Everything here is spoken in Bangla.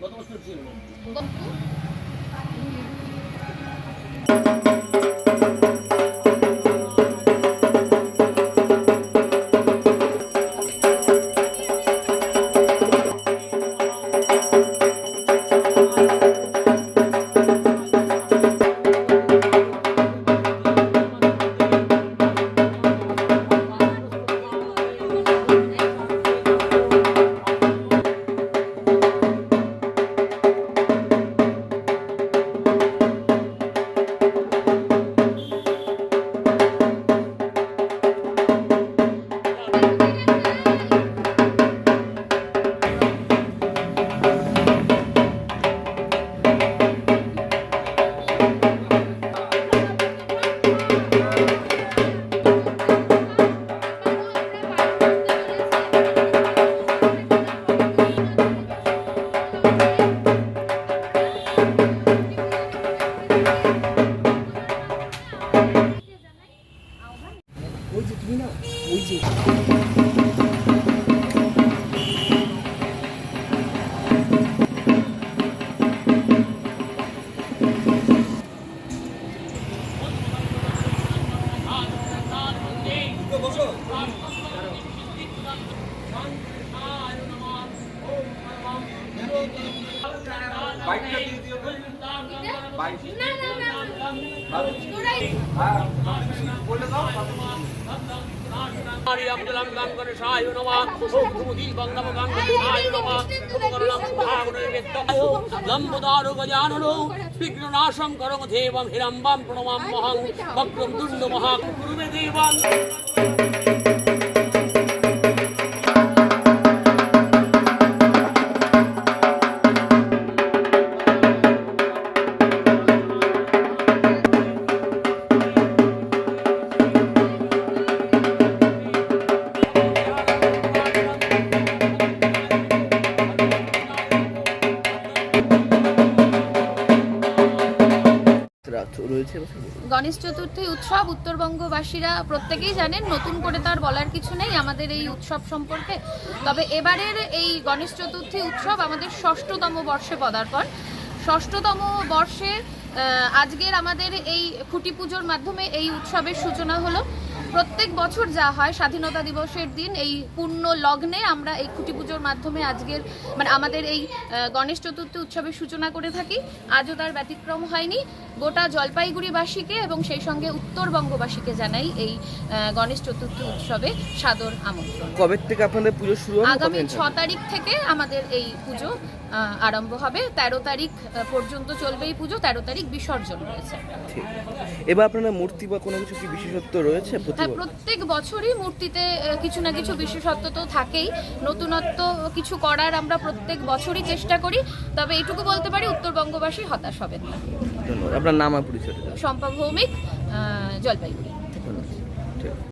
গত বছর ছিল ওই যে না, না, না, না। আরিয়াবদুলাম গাঙ্গনে সাহায্য নমা। ভূমি বাংলাম গাঙ্গনে সাহায্য নমা। উপকরণম ভাগনের বেদ্যায় লম্বদারু গজানন। বিঘ্ননাশম করং দেবং হিরম্বাম প্রণমাম মহাং। বক্রম তুণ্ড মহাং কুরুবে রয়েছে গণেশ চতুর্থী উৎসব, উত্তরবঙ্গবাসীরা প্রত্যেকেই জানেন, নতুন করে তার বলার কিছু নেই আমাদের এই উৎসব সম্পর্কে। তবে এবারের এই গণেশ চতুর্থী উৎসব আমাদের ষষ্ঠতম বর্ষে পদার্পণ। ষষ্ঠতম বর্ষে আজকের আমাদের এই খুঁটি পুজোর মাধ্যমে এই উৎসবের সূচনা হলো। প্রত্যেক বছর যা হয় স্বাধীনতা দিবসের দিন এই পূর্ণ লগ্নে আমরা এই খুঁটি পুজোর মাধ্যমে আজকের মানে আমাদের এই গণেশ চতুর্থী উৎসবের সূচনা করে থাকি। আজও তার ব্যতিক্রম হয়নি। গোটা জলপাইগুড়িবাসীকে এবং সেই সঙ্গে উত্তরবঙ্গবাসীকে জানাই এই গণেশ চতুর্থী উৎসবে সাদর আমন্ত্রণ। কবে থেকে আপনাদের পুজো শুরু আগামী ছ তারিখ থেকে আমাদের এই পুজো আরম্ভ হবে। তেরো তারিখ পর্যন্ত চলবে এই পুজো তেরো তারিখ বিসর্জন রয়েছে। এবার আপনারা মূর্তি বা কোনো কিছু কি বিশেষত্ব রয়েছে? হ্যাঁ প্রত্যেক বছরই মূর্তিতে কিছু না কিছু বিশেষত্ব তো থাকেই। নতুনত্ব কিছু করার আমরা প্রত্যেক বছরই চেষ্টা করি তবে এটুকু বলতে পারি উত্তরবঙ্গবাসী হতাশ হবেন না। আপনার নাম আর পরিচয় শম্পা ভৌমিক জলপাইগুড়ি।